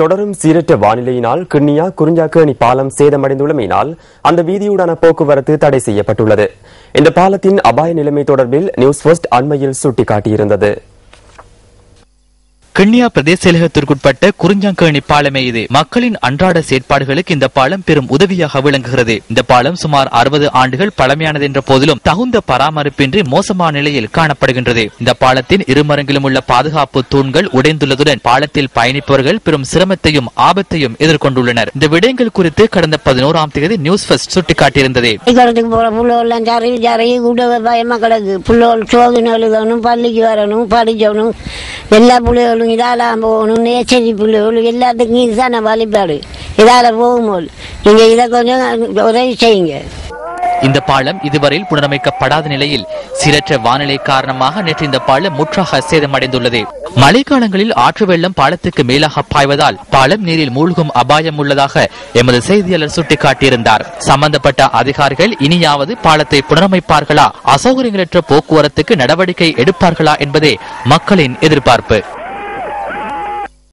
தொடரும் சீரற்ற வானிலையினால் கிண்ணியா குறிஞ்சாக்கேணி பாலம் சேதமடைந்துள்ளமையினால் அந்த வீதியூடான போக்குவரத்து தடை செய்யப்பட்டுள்ளது. இந்த பாலத்தின் அபாய நிலைமை தொடர்பில் நியூஸ் ஃபர்ஸ்ட் அண்மையில் சுட்டிக்காட்டியிருந்தது. கிண்ணியா பிரதேச செயலகத்திற்குட்பட்ட குறிஞ்சாங்கேணி பாலமே இது மக்களின் அன்றாட செயற்பாடுகளுக்கு இந்த பாலம் பெரும் உதவியாக விளங்குகிறது. இந்த பாலம் சுமார் அறுபது ஆண்டுகள் பழமையானது என்ற போதிலும் தகுந்த பராமரிப்பின்றி மோசமான நிலையில் காணப்படுகின்றது. இந்த பாலத்தின் இருமரங்கிலும் உள்ள பாதுகாப்பு தூண்கள் உடைந்துள்ளதுடன் பாலத்தில் பயணிப்பவர்கள் பெரும் சிரமத்தையும் ஆபத்தையும் எதிர்கொண்டுள்ளனர். இந்த விடயங்கள் குறித்து கடந்த பதினோராம் தேதி நியூஸ் ஃபர்ஸ்ட் சுட்டிக்காட்டியிருந்தது. பள்ளிக்கு வரணும் படிக்கணும். எல்லா பிள்ளைகளும் இதால போகணும் நேச்சரி பிள்ளைகளும் எல்லாத்துக்கும் இதுதான் நான் வழிபாடு. இதால போகும்போது நீங்க இதை கொஞ்சம் உதவி செய்யுங்க. இந்த பாலம் இதுவரையில் புனரமைக்கப்படாத நிலையில் சீரற்ற வானிலை காரணமாக நேற்று இந்த பாலம் முற்றாக சேதமடைந்துள்ளது. மழைக்காலங்களில் ஆற்று வெள்ளம் பாலத்துக்கு மேலாக பாய்வதால் பாலம் நீரில் மூழ்கும் அபாயம் உள்ளதாக எமது செய்தியாளர் சுட்டிக்காட்டியிருந்தார். சம்பந்தப்பட்ட அதிகாரிகள் இனியாவது பாலத்தை புனரமைப்பார்களா? அசௌகரியங்களற்ற போக்குவரத்துக்கு நடவடிக்கை எடுப்பார்களா என்பதே மக்களின் எதிர்பார்ப்பு.